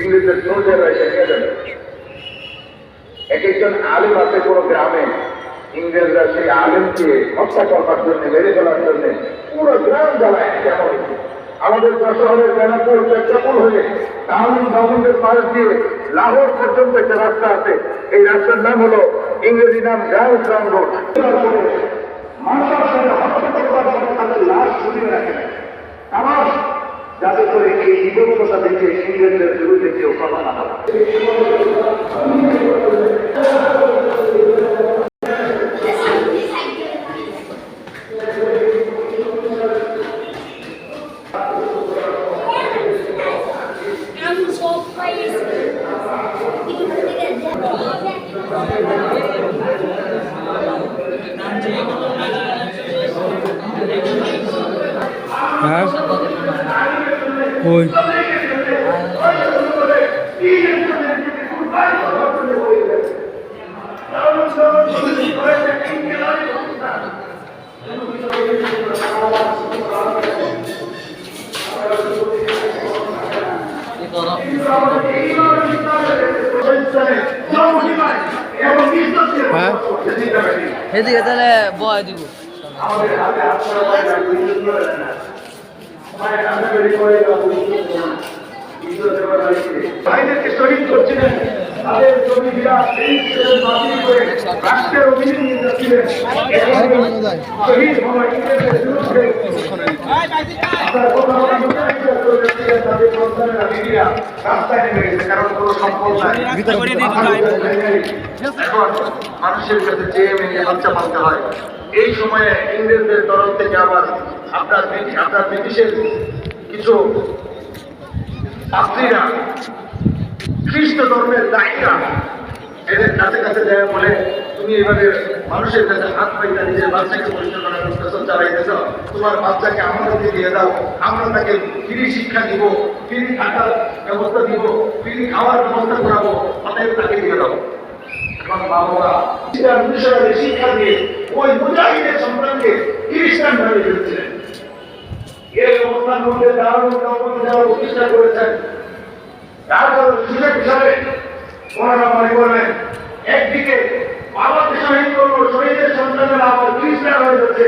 ইংরেজদের সোলজাররা এক একজন আলিম আছে কোনো গ্রামে। ইংরেজরা সেই আলিমকে হত্যা করবার জন্য, মেরে ফেলার জন্য পুরো গ্রাম জ্বালায় কেমন আমাদের শহরের বেনাপুর পেট্রাপুর হয়ে টাউন গভর্নমেন্টের পাশ দিয়ে লাহোর পর্যন্ত একটা রাস্তা আছে, এই রাস্তার নাম হলো ইংরেজি নাম গার্লস গ্রাউন্ড রোড। যাতে করে এই বিভক্ততা দেখে ইংরেজদের বিরুদ্ধে কেউ কথা না বলে। না। বিদ্যুৎ দেওয়া হয়েছে। ভাইদেরকে শহীদ করছিলেন তাদের জমি বিরাট বাতিল করে রাষ্ট্রের অভিযোগ নিয়ে যাচ্ছিলেন শহীদ হওয়া ইংরেজদের বিরুদ্ধে আপনার কথা বলা মুজাহিদরা এই সময়ে ইংরেজদের তরফ থেকে আবার আপনার আপনার ব্রিটিশের কিছু ছাত্রীরা খ্রিস্ট ধর্মের দায়ীরা এদের কাছে কাছে যায় বলে তুমি এভাবে মানুষের কাছে হাত পাইতা নিজের বাচ্চাকে পরিচালনা করতেছ চালাইতেছ? তোমার বাচ্চাকে আমাদেরকে দিয়ে দাও। আমরা তাকে ফ্রি শিক্ষা দিব, ফ্রি থাকার ব্যবস্থা দিব, ফ্রি খাওয়ার ব্যবস্থা করাবো, অতএব তাকে দিয়ে দাও। একদিকে বাবাকে শহীদ আবার খ্রিস্টান যাচ্ছে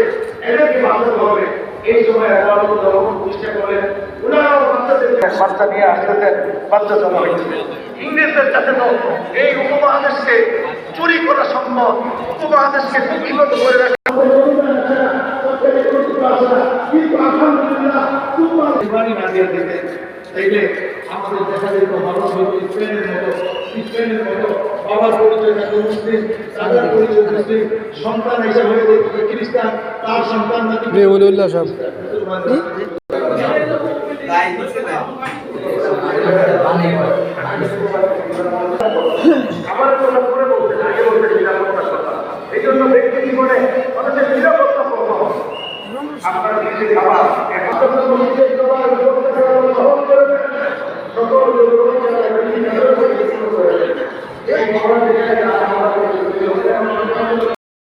এদেরকে বাঁচাতে হবে। এই সময় আদালত যখন প্রতিষ্ঠা করলেন ওনারাও বাচ্চাদের বাচ্চা নিয়ে আসতেছেন বাচ্চা জমা হয়েছে। ইংরেজদের কাছে তো এই উপমহাদেশকে চুরি করা সম্ভব উপমহাদেশকে কুক্ষিগত করে রাখা আমাদের দেখা যেত মানুষ হয়তো স্পেনের মতো স্পেনের মতো বাবার পরিচয় থাকে মুসলিম দাদার পরিচয় মুসলিম সন্তান হিসাবে খ্রিস্টান তার সন্তান নাকি সব আমার